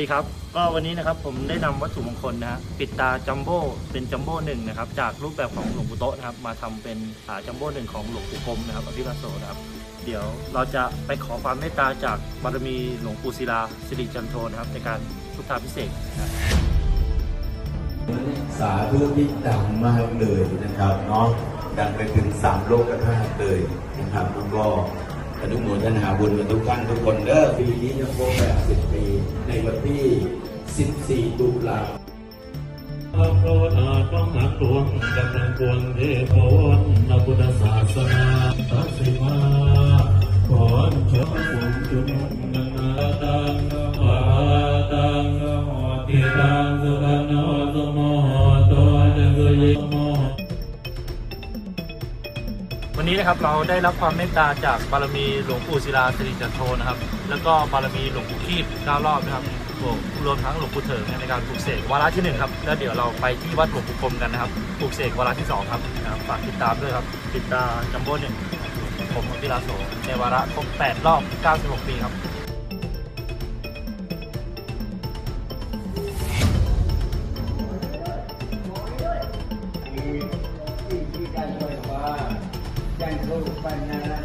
ดีครับ ก็วันนี้นะครับผมได้นำวัตถุมงคลนะฮะปิดตาจัมโบ้เป็นจัมโบ้หนึ่งนะครับจากรูปแบบของหลวงปู่โตะนะครับมาทำเป็นอ่าจัมโบ้หนึ่งของหลวงปู่กรมนะครับอภิรัโสนะครับเดี๋ยวเราจะไปขอความเมตตาจากบารมีหลวงปู่ศิลาสิริจันโทนะครับ ในการพุทธาพิเศษนะครับสาธุที่ดังมากเลยนะครับเนาะดังไปถึงสามโลกธาตุเลยนะครับแล้วก็ อนุโมทนาบุญกับทุกท่านทุกคนเด้อปีนี้จะครบ80ปี ในวันที่ 14 ตุลาพระโพธาต้องหักหลวงกำลังควรเทพวันนพุทธศาสนาตัสสิมาขอเชิญคุณจุน วันนี้นะครับเราได้รับความเมตตาจากบารมีหลวงปู่ศิลาสิริจันโทนะครับ แล้วก็บารมีหลวงปู่คีบเก้ารอบนะครับรวมทั้งหลวงปู่เถิงในการปลูกเสกวาระที่หนึ่งครับแล้วเดี๋ยวเราไปที่วัดหลวงปู่คมกันนะครับปลูกเสกวาระที่สองครับฝากติดตามด้วยครับติดตามจัมโบ้หนึ่งผมอภิลาโสในวาระครบ8รอบ96ปีครับ จันทรุปันน